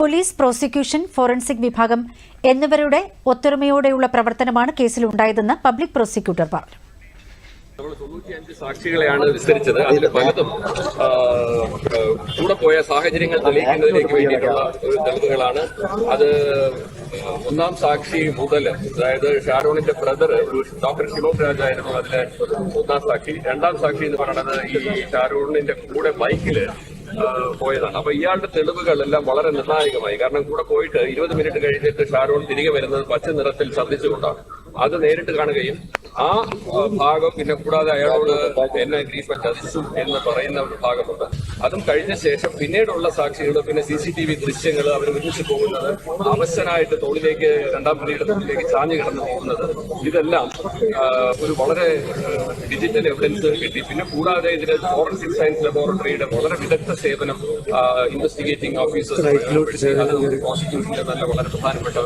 Police prosecution forensic വിഭാഗം എന്നിവരുടെ ഒത്തൊരുമയോടെയുള്ള പ്രവർത്തനമാണ് കേസിലുണ്ടായതെന്ന് പബ്ലിക് പ്രോസിക്യൂട്ടർ പറഞ്ഞു. സാക്ഷികളെയാണ് വിസ്തരിച്ചത്. അതിൽ പലതും കൂടെ പോയ സാഹചര്യങ്ങൾ തെളിയിക്കുന്നതിലേക്ക് വേണ്ടിയിട്ടുള്ള തെളിവുകളാണ്. അത് ഒന്നാം സാക്ഷി മുതൽ അതായത് ഷാരോണിന്റെ ബ്രദർ ഡോക്ടർ ഷിമോക് രാജായിരുന്നു അതിലെ ഒന്നാം സാക്ഷി. രണ്ടാം സാക്ഷി എന്ന് പറയുന്നത് ഈ ഷാരോണിന്റെ കൂടെ ബൈക്കിൽ പോയതാണ്. അപ്പൊ ഇയാളുടെ തെളിവുകളെല്ലാം വളരെ നിർണായകമായി. കാരണം കൂടെ പോയിട്ട് ഇരുപത് മിനിറ്റ് കഴിഞ്ഞിട്ട് ഷാരോൺ തിരികെ വരുന്നത് പച്ച നിറത്തിൽ ശ്രദ്ധിച്ചുകൊണ്ടാണ്. അത് നേരിട്ട് കാണുകയും ആ ഭാഗം പിന്നെ കൂടാതെ അയാളോട് എന്നെ ചതിച്ചു എന്ന് പറയുന്ന ഒരു ഭാഗമുണ്ട്. അതും കഴിഞ്ഞ ശേഷം പിന്നീടുള്ള സാക്ഷികൾ പിന്നെ സി സി ടി വി ദൃശ്യങ്ങൾ അവർ ഒരുമിച്ച് പോകുന്നത് അവശനായിട്ട് തോളിലേക്ക് രണ്ടാം പ്രതിയുടെ തോളിലേക്ക് ചാഞ്ഞു കിടന്ന് പോകുന്നത്. ഇതെല്ലാം ഒരു വളരെ ഡിജിറ്റൽ എവിഡൻസ് കിട്ടി. പിന്നെ കൂടാതെ ഇതിന് ഫോറൻസിക് സയൻസ് ലബോറട്ടറിയുടെ വളരെ വിദഗ്ധ സേവനം ഇൻവെസ്റ്റിഗേറ്റിംഗ് ഓഫീസേഴ്സ് പ്രോസിക്യൂഷന്റെ നല്ല വളരെ പ്രധാനപ്പെട്ട